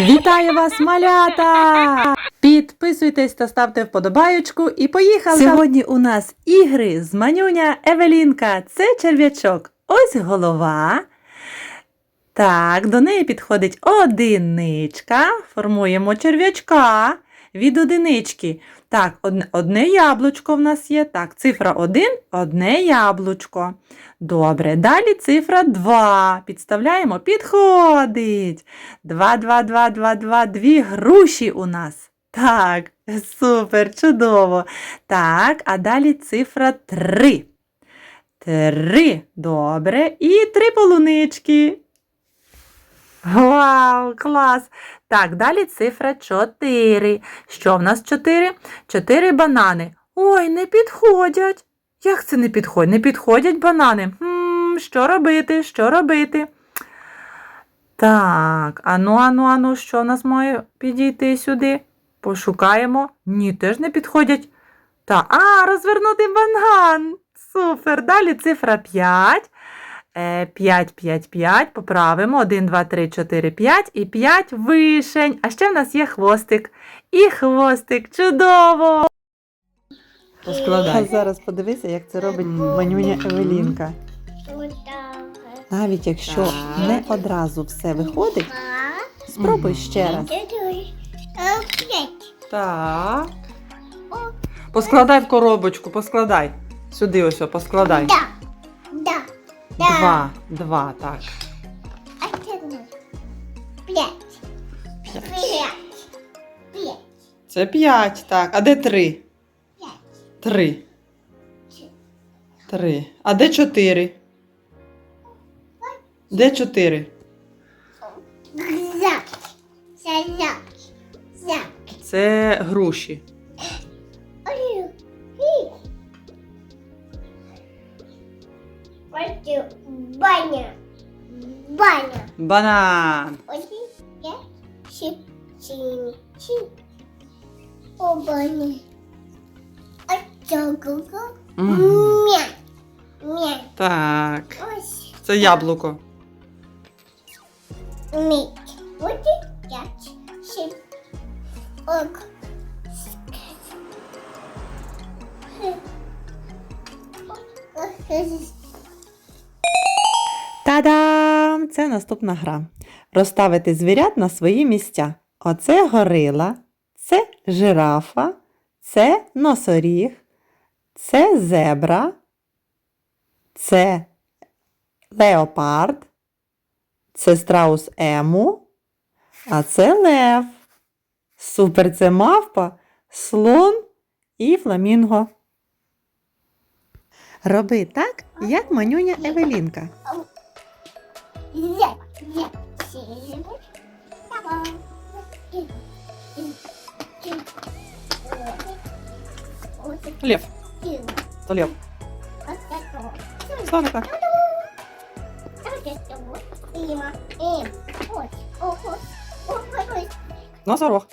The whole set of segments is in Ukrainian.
Вітаю вас, малята! Підписуйтесь та ставте вподобаючку і поїхали! Сьогодні у нас ігри з манюня Евелінка. Це черв'ячок. Ось голова. Так, до неї підходить одиничка. Формуємо черв'ячка від одинички. Так, одне, яблучко в нас є. Так, цифра 1, одне яблучко. Добре, далі цифра 2. Підставляємо, підходить. 2, 2, 2, 2, 2, дві груші у нас. Так, супер, чудово. Так, а далі цифра 3. Три. Добре. І три полунички. Вау, клас! Так, далі цифра 4. Що в нас 4? 4 банани. Ой, не підходять. Як це не підходять? Не підходять банани. Хм, що робити? Що робити? Так, ану, ану, ану, що в нас має підійти сюди? Пошукаємо. Ні, теж не підходять. Та, а, розвернути банан. Супер. Далі цифра 5. 5, 5, 5. Поправимо. 1, 2, 3, 4, 5 і 5 вишень. А ще в нас є хвостик. І хвостик. Чудово! А зараз подивися, як це робить манюня Евелінка. Навіть якщо не одразу все виходить, спробуй ще раз. Так. Поскладай в коробочку, поскладай. Сюди ось, поскладай. Да. Два, два, так. Один. П'ять. П'ять. П'ять. Це п'ять, так. А де три? П'ять. Три. Три. А де чотири? Де чотири? Зак. Зак. Зак. Це груші. Ось баня. Баня. Банан. Я. О, баня. Цього. Мгм. М'я. М'я. Так. Ось. Це яблуко. Мить. Ось п'ять. Сім. Ок. Та-дам! Це наступна гра. Розставити звірят на свої місця. Оце горила, це жирафа, це носоріг, це зебра, це леопард, це страус ему, а це лев. Супер, це мавпа, слон і фламінго. Роби так, як манюня Евелінка. Зя. Зя. Сім. Давай. Лев, і. то лев. Ось. Носорог.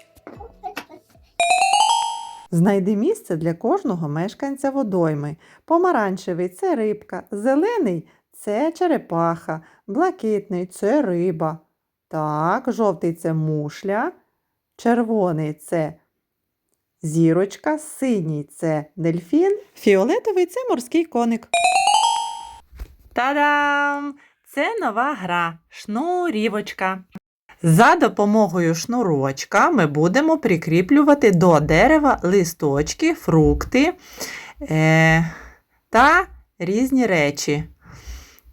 Знайди місце для кожного мешканця водойми. Помаранчевий це рибка, зелений це черепаха, блакитний це риба. Так, жовтий це мушля, червоний це зірочка, синій це дельфін, фіолетовий це морський коник. Та-дам! Це нова гра шнурівочка. За допомогою шнурочка ми будемо прикріплювати до дерева листочки, фрукти е, та різні речі.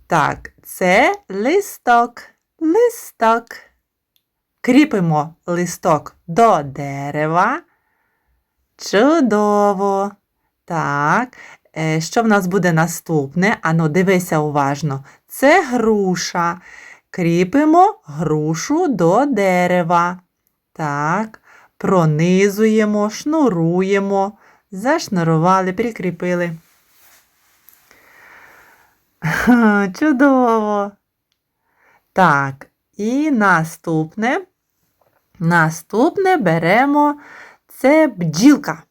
Так, це листок, листок. Кріпимо листок до дерева. Чудово. Так, е, що в нас буде наступне? Ану, дивися уважно. Це груша. Кріпимо грушу до дерева. Так, пронизуємо, шнуруємо, зашнурували, прикріпили. Чудово. Так, і наступне. Наступне беремо це бджілка.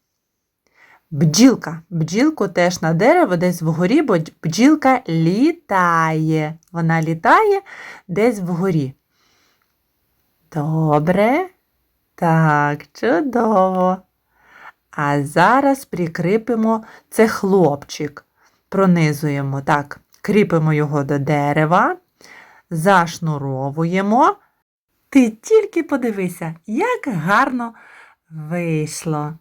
Бджілка. Бджілку теж на дерево десь вгорі, бо бджілка літає. Вона літає десь вгорі. Добре. Так, чудово. А зараз прикріпимо це хлопчик. Пронизуємо так, кріпимо його до дерева, зашнуровуємо. Ти тільки подивися, як гарно вийшло.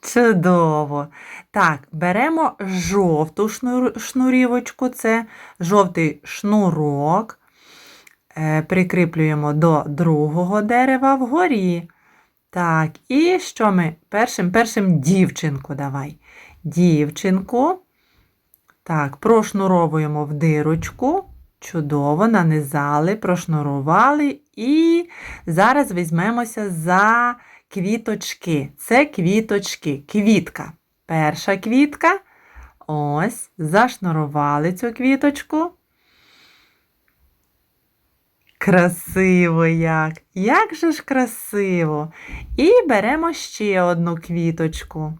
Чудово. Так, беремо жовту шнур- шнурівочку, це жовтий шнурок. Е, прикріплюємо до другого дерева вгорі. Так, і що ми першим? Першим дівчинку давай. Дівчинку. Так, прошнуровуємо в дирочку. Чудово, нанизали, прошнурували. І зараз візьмемося за квіточки. Це квіточки. Квітка. Перша квітка. Ось, зашнурували цю квіточку. Красиво як! Як же ж красиво! І беремо ще одну квіточку.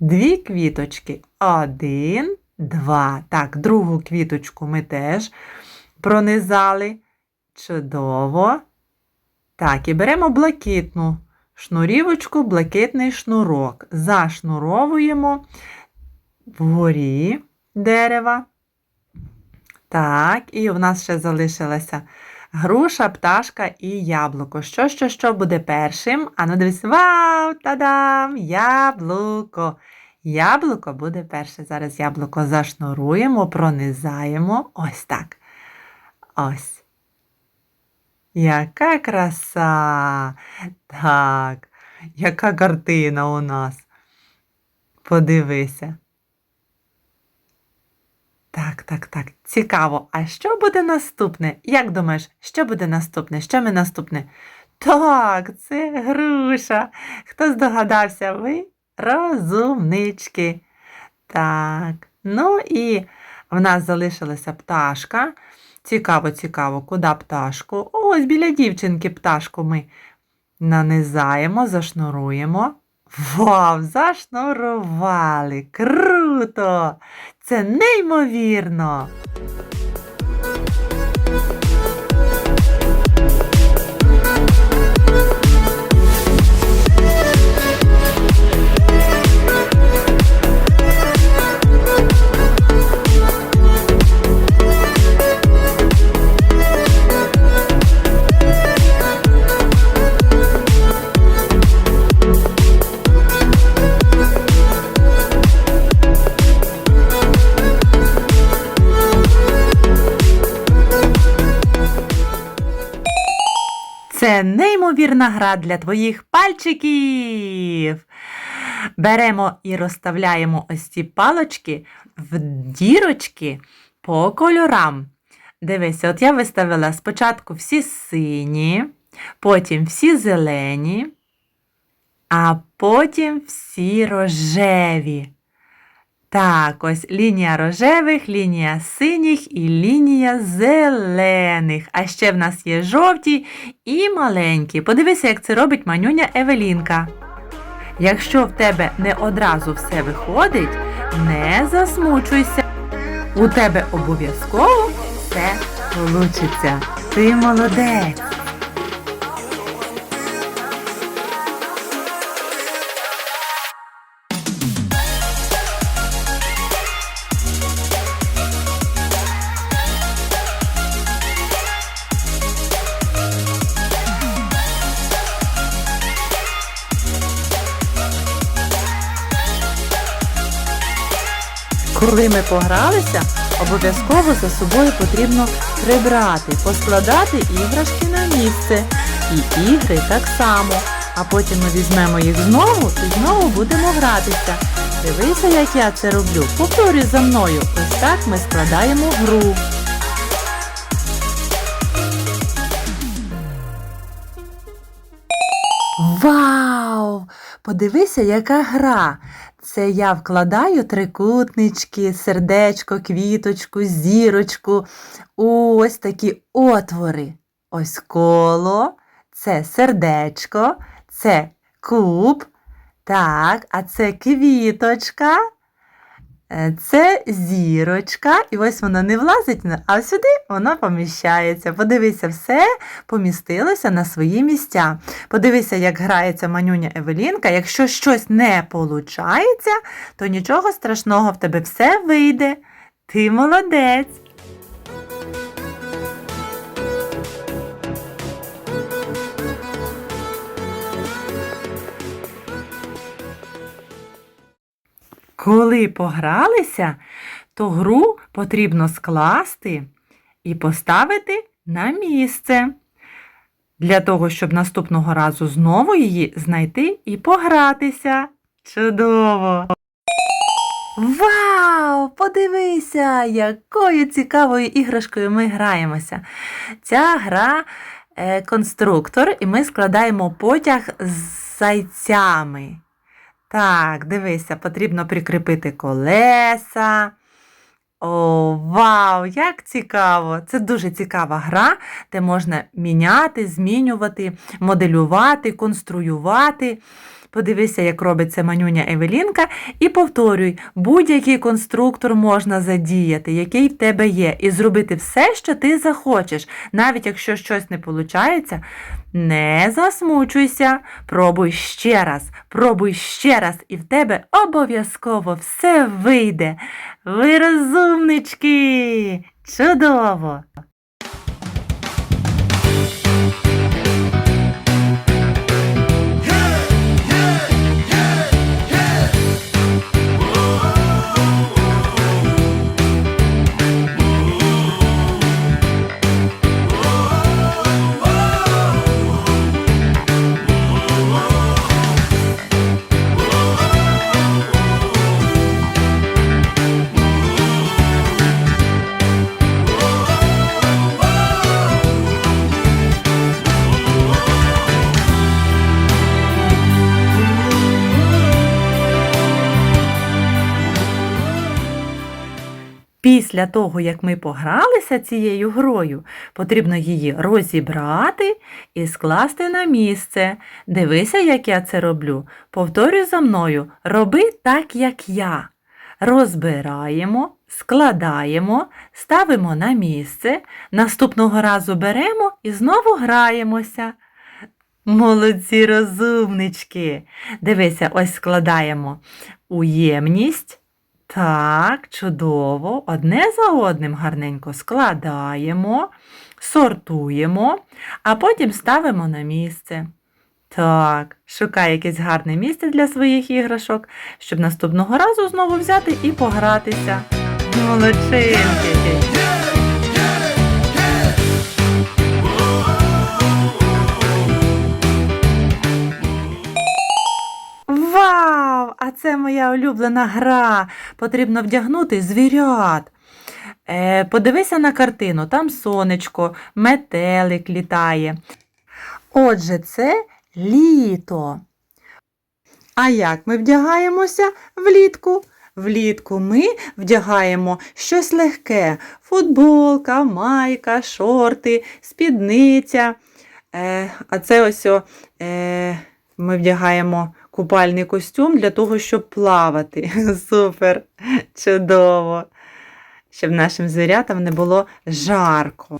Дві квіточки. Один, два. Так, другу квіточку ми теж пронизали. Чудово. Так, і беремо блакитну шнурівочку, блакитний шнурок. Зашнуровуємо вгорі дерева. Так, і в нас ще залишилася груша, пташка і яблуко. Що, що, що буде першим? Ану, дивись, вау! Та-дам! Яблуко! Яблуко буде перше. Зараз яблуко зашнуруємо, пронизаємо. Ось так. Ось. Яка краса! Так, яка картина у нас. Подивися. Так, так, так. Цікаво. А що буде наступне? Як думаєш, що буде наступне? Що ми наступне? Так, це груша. Хто здогадався? Ви розумнички. Так. Ну і в нас залишилася пташка. Цікаво, цікаво, куди пташку? Ось біля дівчинки пташку ми нанизаємо, зашнуруємо. Вау, зашнурували! Круто! Це неймовірно! Неймовірна гра для твоїх пальчиків. Беремо і розставляємо ось ці палочки в дірочки по кольорам. Дивися, от я виставила спочатку всі сині, потім всі зелені, а потім всі рожеві. Так, ось лінія рожевих, лінія синіх і лінія зелених. А ще в нас є жовті і маленькі. Подивися, як це робить манюня Евелінка. Якщо в тебе не одразу все виходить, не засмучуйся. У тебе обов'язково все вийде. Ти молодець. Коли ми погралися, обов'язково за собою потрібно прибрати, поскладати іграшки на місце. І ігри так само. А потім ми візьмемо їх знову і знову будемо гратися. Дивися, як я це роблю. Повторюй за мною. Ось так ми складаємо гру. Вау! Подивися, яка гра. Це я вкладаю трикутнички, сердечко, квіточку, зірочку ось такі отвори. Ось коло, це сердечко, це куб. Так, а це квіточка. Е, Це зірочка, і ось вона не влазить, а сюди вона поміщається. Подивися, все помістилося на свої місця. Подивися, як грається манюня Евелінка. Якщо щось не получається, то нічого страшного в тебе все вийде. Ти молодець. Коли погралися, то гру потрібно скласти і поставити на місце. Для того, щоб наступного разу знову її знайти і погратися. Чудово! Вау! Подивися, якою цікавою іграшкою ми граємося. Ця гра е, конструктор, і ми складаємо потяг з зайцями. Так, дивися, потрібно прикріпити колеса. О, вау, як цікаво! Це дуже цікава гра, де можна міняти, змінювати, моделювати, конструювати. Подивися, як робить це манюня Евелінка, і повторюй, будь-який конструктор можна задіяти, який в тебе є, і зробити все, що ти захочеш. Навіть якщо щось не виходить, не засмучуйся, пробуй ще раз, пробуй ще раз, і в тебе обов'язково все вийде. Ви розумнички! Чудово! Після того, як ми погралися цією грою, потрібно її розібрати і скласти на місце. Дивися, як я це роблю. Повторюй за мною, роби так, як я. Розбираємо, складаємо, ставимо на місце, наступного разу беремо і знову граємося. Молодці розумнички. Дивися, ось складаємо уємність. Так, чудово. Одне за одним гарненько складаємо, сортуємо, а потім ставимо на місце. Так, шукай якесь гарне місце для своїх іграшок, щоб наступного разу знову взяти і погратися. Молодчинки! А це моя улюблена гра. Потрібно вдягнути звірят. Е, подивися на картину, там сонечко, метелик літає. Отже, це літо. А як ми вдягаємося влітку? Влітку ми вдягаємо щось легке: футболка, майка, шорти, спідниця. Е, а це ось о, е, ми вдягаємо купальний костюм для того, щоб плавати. Супер! Чудово! Щоб нашим звірятам не було жарко.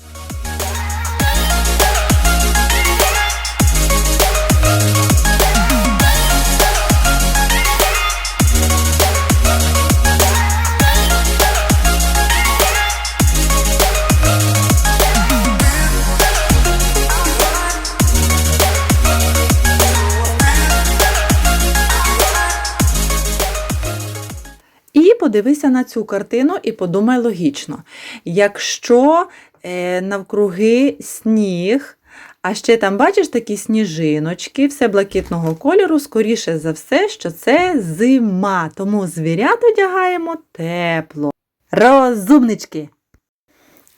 Подивися на цю картину і подумай логічно. Якщо е, навкруги сніг, а ще там бачиш такі сніжиночки, все блакитного кольору, скоріше за все, що це зима. Тому звірят одягаємо тепло. Розумнички!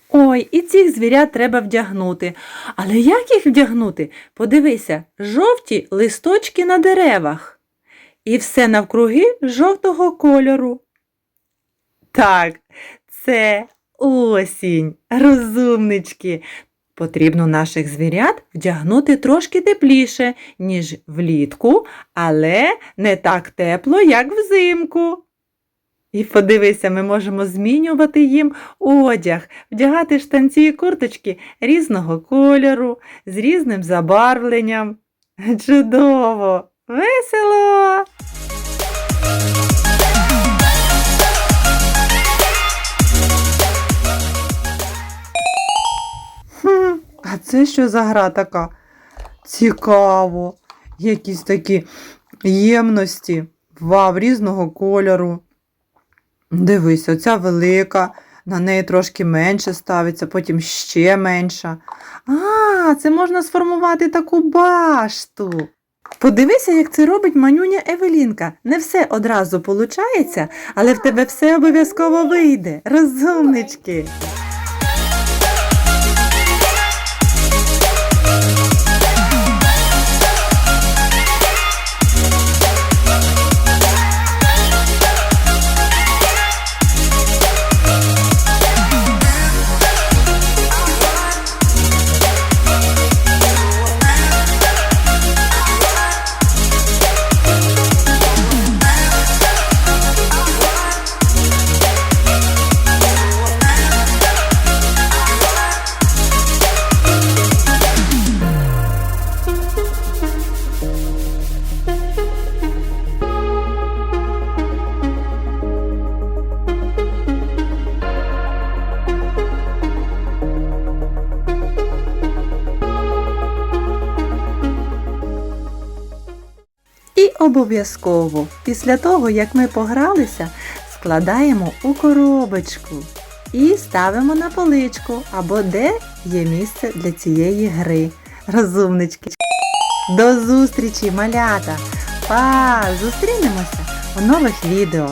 Ой, і цих звірят треба вдягнути. Але як їх вдягнути? Подивися, жовті листочки на деревах. І все навкруги жовтого кольору. Так, це осінь, розумнички. Потрібно наших звірят вдягнути трошки тепліше, ніж влітку, але не так тепло, як взимку. І подивися, ми можемо змінювати їм одяг, вдягати штанці і курточки різного кольору, з різним забарвленням. Чудово! Весело! А це що за гра така? Цікаво. Якісь такі ємності. Вау, різного кольору. Дивись, оця велика, на неї трошки менше ставиться, потім ще менша. А, це можна сформувати таку башту. Подивися, як це робить манюня Евелінка. Не все одразу получається, але в тебе все обов'язково вийде. Розумнички. Обов'язково, після того, як ми погралися, складаємо у коробочку і ставимо на поличку або де є місце для цієї гри. Розумнички. До зустрічі, малята! Па! Зустрінемося у нових відео.